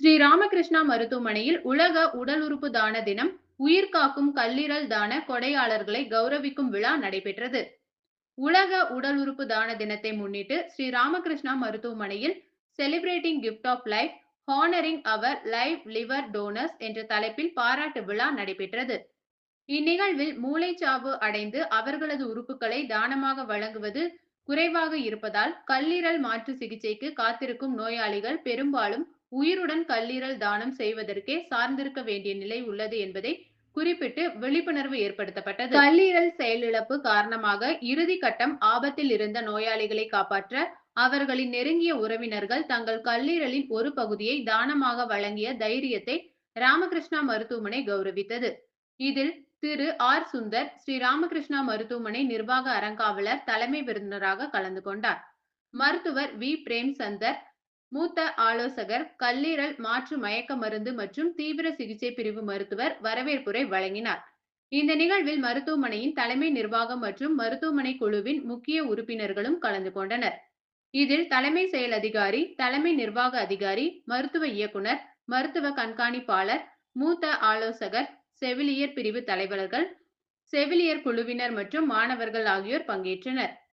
ஸ்ரீ ராமகிருஷ்ணா மருத்துவமனையில் உலக உடல் உறுப்பு தான தினம் உயிர் காக்கும் கல்லீரல் தான கொடையாளர்களை கௌரவிக்கும் விழா நடைபெற்றது. உலக உடல் உறுப்பு தான தினத்தை முன்னிட்டு ஸ்ரீ ராமகிருஷ்ணா மருத்துவமனையில் celebrating gift of life honouring our live liver donors என்ற தலைப்பில் பாராட்டு விழா நடைபெற்றது. இந்நிகழ்வில் மூளைச்சாவு அடைந்து அவர்களது உறுப்புகளை தானமாக வழங்குவது குறைவாக இருப்பதால் கல்லீரல் மாற்று சிகிச்சைக்கு காத்திருக்கும் நோயாளிகள் பெரும்பாலும் உயிருடன் கல்லீரல் தானம் செய்வதற்கே சார்ந்திருக்க வேண்டிய நிலை உள்ளது என்பதை குறிப்பிட்டு விழிப்புணர்வு ஏற்படுத்தப்பட்டது. கல்லீரல் செயலிழப்பு காரணமாக இறுதி கட்டம் ஆபத்தில் இருந்த நோயாளிகளை காப்பாற்ற அவர்களின் நெருங்கிய உறவினர்கள் தங்கள் கல்லீரலின் ஒரு பகுதியை தானமாக வழங்கிய தைரியத்தை ராமகிருஷ்ணா மருத்துவமனை கௌரவித்தது. இதில் திரு. ஆர். சுந்தர் ஸ்ரீ. ராமகிருஷ்ணா மருத்துவமனை நிர்வாக அறங்காவலர் தலைமை விருந்தினராக கலந்து கொண்டார். மருத்துவர் வி. பிரேம் சந்தர் மூத்த ஆலோசகர் கல்லீரல் மாற்று மயக்க மருந்து மற்றும் தீவிர சிகிச்சை பிரிவு மருத்துவர் வரவேற்புரை வழங்கினார். இந்த நிகழ்வில் மருத்துவமனையின் தலைமை நிர்வாகம் மற்றும் மருத்துவமனை குழுவின் முக்கிய உறுப்பினர்களும் கலந்து கொண்டனர். இதில் தலைமை செயல் அதிகாரி தலைமை நிர்வாக அதிகாரி மருத்துவ இயக்குனர் மருத்துவ கண்காணிப்பாளர் மூத்த ஆலோசகர் செவிலியர் பிரிவு தலைவர்கள் செவிலியர் குழுவினர் மற்றும் மாணவர்கள் ஆகியோர் பங்கேற்றனர்.